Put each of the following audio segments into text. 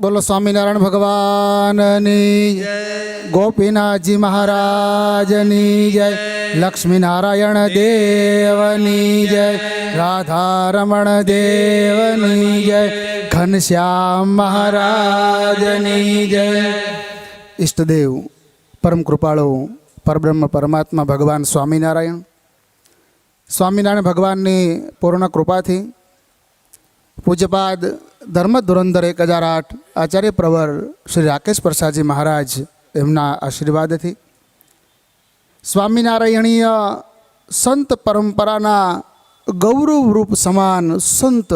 બોલો સ્વામિનારાયણ ભગવાનની ગોપીનાથજી મહારાજની જય. લક્ષ્મીનારાયણ દેવની જય. રાધારમણ દેવની જય. ઘનશ્યામ મહારાજની જય. ઈષ્ટદેવ, પરમ કૃપાળુ, પરબ્રહ્મ, પરમાત્મા, ભગવાન સ્વામિનારાયણ. સ્વામિનારાયણ ભગવાનની પૂર્ણ કૃપાથી પૂજ્યપાદ ધર્મ ધુરંધર એક હજાર આઠ આચાર્ય પ્રવર શ્રી રાકેશ પ્રસાદજી મહારાજ એમના આશીર્વાદથી. સ્વામિનારાયણીય સંત પરંપરાના ગૌરવરૂપ સમાન સંત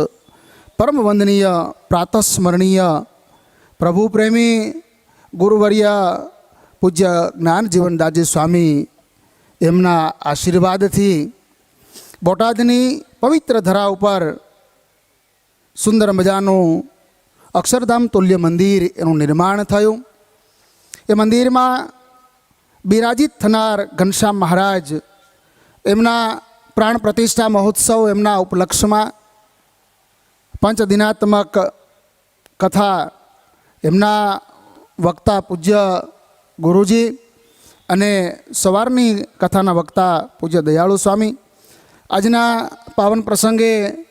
પરમ વંદનીય પ્રાતસ્મરણીય પ્રભુ પ્રેમી ગુરુવર્ય પૂજ્ય જ્ઞાન જીવનદાસજી સ્વામી એમના આશીર્વાદથી બોટાદની પવિત્ર ધરા ઉપર સુંદર મજાનું અક્ષરધામ તુલ્ય મંદિર એનું નિર્માણ થયું. એ મંદિરમાં બિરાજિત થનાર ઘનશ્યામ મહારાજ એમના પ્રાણ પ્રતિષ્ઠા મહોત્સવ એમના ઉપલક્ષમાં પંચદિનાત્મક કથા એમના વક્તા પૂજ્ય ગુરુજી અને સવારની કથાના વક્તા પૂજ્ય દયાળુ સ્વામી. આજના પાવન પ્રસંગે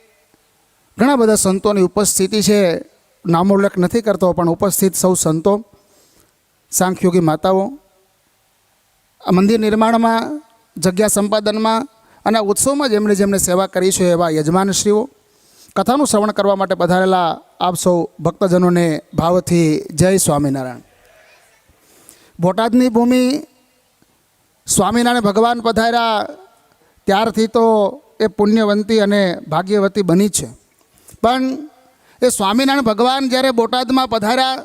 ઘણા બધા સંતોની ઉપસ્થિતિ છે. નામોલ્લેખ નથી કરતો, પણ ઉપસ્થિત સૌ સંતો, સાંખ્યોગી માતાઓ, આ મંદિર નિર્માણમાં, જગ્યા સંપાદનમાં અને ઉત્સવમાં જેમણે જેમણે સેવા કરી છે એવા યજમાનશ્રીઓ, કથાનું શ્રવણ કરવા માટે પધારેલા આપ સૌ ભક્તજનોને ભાવથી જય સ્વામિનારાયણ. બોટાદની ભૂમિ સ્વામિનારાયણ ભગવાન પધાર્યા, ત્યારથી તો એ પુણ્યવંતી અને ભાગ્યવતી બની છે. પણ એ સ્વામિનારાયણ ભગવાન જ્યારે બોટાદમાં પધાર્યા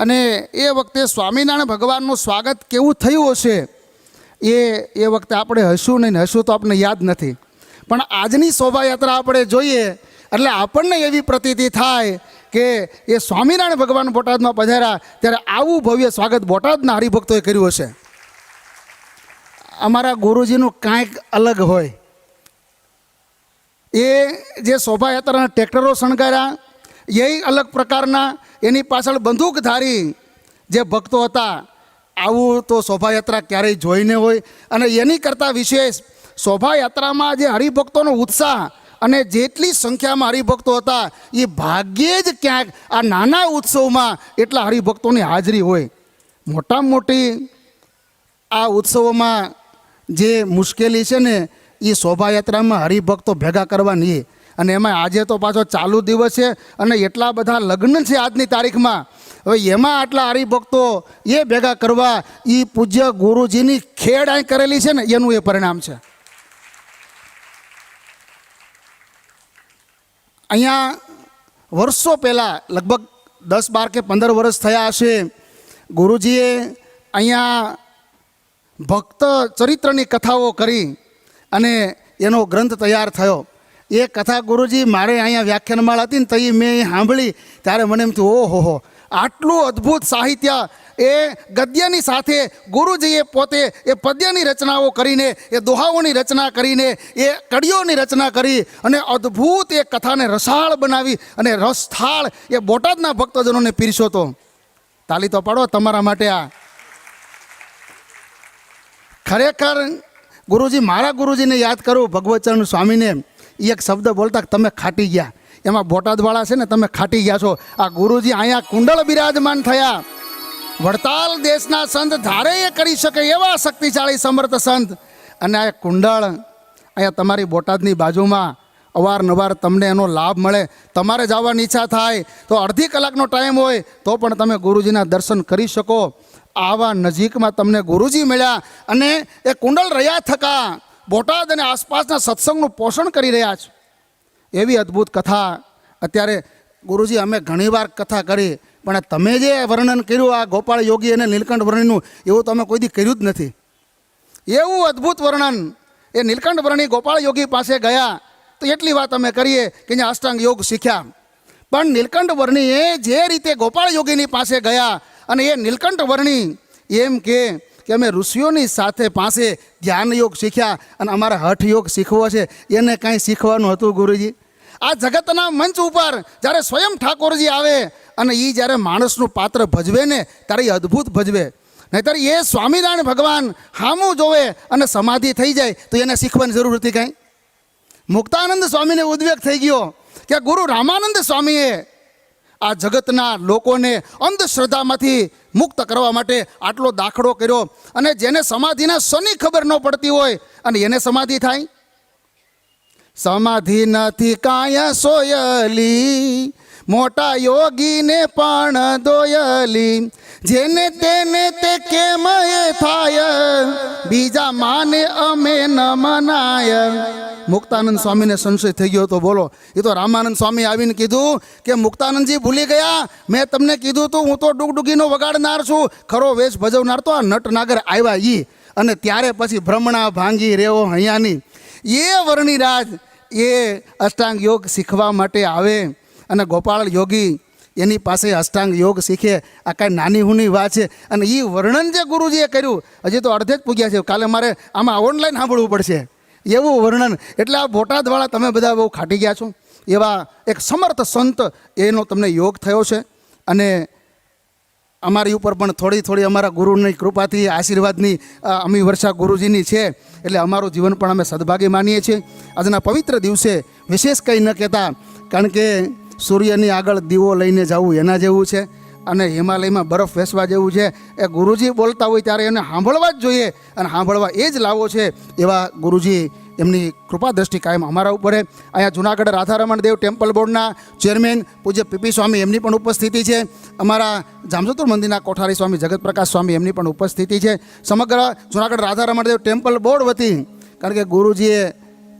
અને એ વખતે સ્વામિનારાયણ ભગવાનનું સ્વાગત કેવું થયું હશે, એ એ વખતે આપણે હશું નહીં હશું તો આપણને યાદ નથી. પણ આજની શોભાયાત્રા આપણે જોઈએ, એટલે આપણને એવી પ્રતીતિ થાય કે એ સ્વામિનારાયણ ભગવાન બોટાદમાં પધાર્યા, ત્યારે આવું ભવ્ય સ્વાગત બોટાદના હરિભક્તોએ કર્યું હશે. અમારા ગુરુજીનું કાંઈક અલગ હોય. એ જે શોભાયાત્રાના ટ્રેક્ટરો શણગાર્યા એ અલગ પ્રકારના એની પાછળ બંદૂકધારી જે ભક્તો હતા, આવું તો શોભાયાત્રા ક્યારેય જોઈને હોય. અને એની કરતાં વિશેષ શોભાયાત્રામાં જે હરિભક્તોનો ઉત્સાહ અને જેટલી સંખ્યામાં હરિભક્તો હતા, એ ભાગ્યે જ ક્યાંક આ નાના ઉત્સવમાં એટલા હરિભક્તોની હાજરી હોય. મોટામાં મોટી આ ઉત્સવોમાં જે મુશ્કેલી છે ને એ શોભાયાત્રામાં હરિભક્તો ભેગા કરવાની. અને એમાં આજે તો પાછો ચાલુ દિવસ છે અને એટલા બધા લગ્ન છે આજની તારીખમાં. હવે એમાં આટલા હરિભક્તો એ ભેગા કરવા એ પૂજ્ય ગુરુજીની ખેડ અહીં કરેલી છે ને, એનું એ પરિણામ છે. અહીંયા વર્ષો પહેલાં, લગભગ દસ બાર કે પંદર વર્ષ થયા હશે, ગુરુજીએ અહીંયા ભક્ત ચરિત્રની કથાઓ કરી. અને એનો ગ્રંથ તૈયાર થયો. એ કથા ગુરુજી મારે અહીંયા વ્યાખ્યાનમાળ હતી ને તો એ મેં સાંભળી, ત્યારે મને એમ થયું, ઓહો, હો, આટલું અદ્ભુત સાહિત્ય એ ગદ્યની સાથે ગુરુજીએ પોતે એ પદ્યની રચનાઓ કરીને, એ દોહાઓની રચના કરીને, એ કડીઓની રચના કરી અને અદ્ભુત એ કથાને રસાળ બનાવી અને રસથાળ એ બોટાદના ભક્તજનોને પીરસ્યો તો તાલી તો પાડો તમારા માટે આ. ખરેખર ગુરુજી, મારા ગુરુજીને યાદ કરું ભગવતચરણ સ્વામીને એ એક શબ્દ બોલતા તમે ખાટી ગયા. એમાં બોટાદવાળા છે ને, તમે ખાટી ગયા છો. આ ગુરુજી અહીંયા કુંડળ બિરાજમાન થયા. વડતાલ દેશના સંત ધારે એ કરી શકે એવા શક્તિશાળી સમર્થ સંત. અને આ કુંડળ અહીંયા તમારી બોટાદની બાજુમાં અવારનવાર તમને એનો લાભ મળે. તમારે જવાની ઈચ્છા થાય. તો અડધી કલાકનો ટાઈમ હોય તો પણ તમે ગુરુજીના દર્શન કરી શકો. આવા નજીકમાં તમને ગુરુજી મળ્યા અને એ કુંડલ રહ્યા થકા. બોટાદ અને આસપાસના સત્સંગનું પોષણ કરી રહ્યા છે. એવી અદ્ભુત કથા. અત્યારે ગુરુજી, અમે ઘણીવાર કથા કરી, પણ તમે જે વર્ણન કર્યું, આ ગોપાળ યોગી અને નીલકંઠ વર્ણિનું, એવું તમે કોઈ દી કર્યું જ નથી. એવું અદ્ભુત વર્ણન. એ નીલકંઠ વર્ણી ગોપાળ યોગી પાસે ગયા. તો એટલી વાત અમે કરીએ કે અહીંયા અષ્ટાંગ યોગ શીખ્યા. પણ નીલકંઠ વર્ણીએ જે રીતે ગોપાળ યોગીની પાસે ગયા અને એ નીલકંઠ વર્ણી એમ કે કે અમે ઋષિઓની સાથે પાસે ધ્યાન યોગ શીખ્યા અને અમારે હઠ યોગ શીખવો છે. એને કાંઈ શીખવાનું હતું ગુરુજી? આ જગતના મંચ ઉપર જ્યારે સ્વયં ઠાકોરજી આવે અને એ જ્યારે માણસનું પાત્ર ભજવે ને, ત્યારે એ અદ્ભુત ભજવે. નહીતર એ સ્વામિનારાયણ ભગવાન હામું જોવે અને સમાધિ થઈ જાય તો એને શીખવાની જરૂર હતી કાંઈ? મુક્તાનંદ સ્વામીને ઉદ્વેગ થઈ ગયો કે ગુરુ રામાનંદ સ્વામીએ આ જગતના લોકોને અંધશ્રદ્ધામાંથી મુક્ત કરવા માટે આટલો દાખલો કર્યો. અને જેને સમાધિના શની ખબર ન પડતી હોય, અને એને સમાધિ થાય? સમાધિ નથી કાયા સોયલી, મોટા યોગીને પણ દોયલી. જેને તેને તે કેમ એ થાય? બીજા માને અમે ન મનાય. મુક્તાનંદ સ્વામીને સંશય થઈ ગયો તો બોલો. એ તો રામાનંદ સ્વામી આવીને કીધું કે મુક્તાનંદજી ભૂલી ગયા. મેં તમને કીધું તું, હું તો ડુગડુગીનો વગાડનાર છું. ખરો વેશ ભજવનાર તો આ નટનાગર આવ્યા ઈ. અને ત્યારે પછી ભ્રમણા ભાંગી રેવો હૈયાની એ વર્ણિરાજ એ અષ્ટાંગ યોગ શીખવા માટે આવે. અને ગોપાળ યોગી એની પાસે અષ્ટાંગ યોગ શીખે. આ કાંઈ નાની હુની વાત છે. અને એ વર્ણન જે ગુરુજીએ કર્યું, હજી તો અડધે જ પૂગ્યા છે. કાલે મારે આમાં ઓનલાઈન સાંભળવું પડશે. એવું વર્ણન. એટલે આ બોટાદવાળા તમે બધા બહુ ખાટી ગયા છો. એવા એક સમર્થ સંત એનો તમને યોગ થયો છે. અને અમારી ઉપર પણ થોડી થોડી અમારા ગુરુની કૃપાથી, આશીર્વાદની અમી વર્ષા ગુરુજીની છે. એટલે અમારું જીવન પણ અમે સદભાગી માનીએ છીએ. આજના પવિત્ર દિવસે વિશેષ કંઈ ન કહેતા, કારણ કે સૂર્યની આગળ દીવો લઈને જવું એના જેવું છે. અને હિમાલયમાં બરફ વેસવા જેવું છે. એ ગુરુજી બોલતા હોય ત્યારે એને સાંભળવા જ જોઈએ અને સાંભળવા એ જ લાવો છે એવા ગુરુજી એમની કૃપા દ્રષ્ટિ કાયમ અમારા ઉપર અહીંયા જુનાગઢ રાધારમણ દેવ ટેમ્પલ બોર્ડના ચેરમેન પૂજ્ય પીપી સ્વામી એમની પણ ઉપસ્થિતિ છે. અમારા જામજોતુર મંદિરના કોઠારી સ્વામી જગતપ્રકાશ સ્વામી એમની પણ ઉપસ્થિતિ છે. સમગ્ર જુનાગઢ રાધારમણ દેવ ટેમ્પલ બોર્ડ વતી, કારણ કે ગુરુજીએ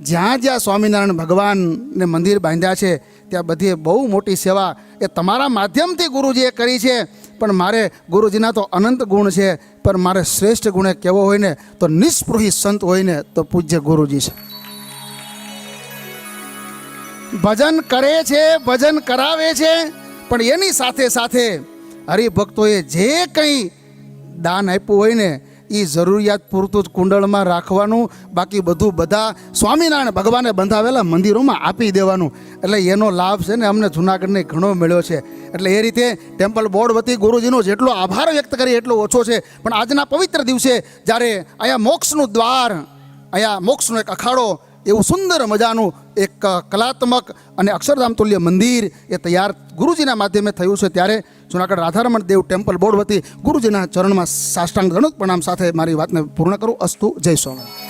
જ્યાં જ્યાં સ્વામિનારાયણ ભગવાનને મંદિર બાંધ્યા છે, ત્યાં બધી બહુ મોટી સેવા એ તમારા માધ્યમથી ગુરુજીએ કરી છે. પણ મારે ગુરુજીના તો અનંત ગુણ છે, પણ મારે શ્રેષ્ઠ ગુણે કેવો હોય ને, તો નિષ્પૃહી સંત હોય ને, તો પૂજ્ય ગુરુજી છે. ભજન કરે છે, ભજન કરાવે છે, પણ એની સાથે સાથે હરિભક્તોએ જે કંઈ દાન આપ્યું હોય ને એ જરૂરિયાત પૂરતું જ કુંડળમાં રાખવાનું, બાકી બધું બધા સ્વામિનારાયણ ભગવાને બંધાવેલા મંદિરોમાં આપી દેવાનું. એટલે એનો લાભ છે ને અમને જુનાગઢને ઘણો મળ્યો છે. એટલે એ રીતે ટેમ્પલ બોર્ડ વતી ગુરુજીનો જેટલો આભાર વ્યક્ત કરીએ, એટલો ઓછો છે. પણ આજના પવિત્ર દિવસે જ્યારે અહીંયા મોક્ષનું દ્વાર, અહીંયા મોક્ષનો એક અખાડો એવું સુંદર મજાનું એક કલાત્મક અને અક્ષરધામ તુલ્ય મંદિર એ તૈયાર ગુરુજીના માધ્યમે થયું છે. ત્યારે જુનાગઢ રાધારમણ દેવ ટેમ્પલ બોર્ડ વતી ગુરુજીના ચરણમાં સાષ્ટાંગ દંડોત પ્રણામ સાથે મારી વાતને પૂર્ણ કરું. અસ્તુ જય સ્વામી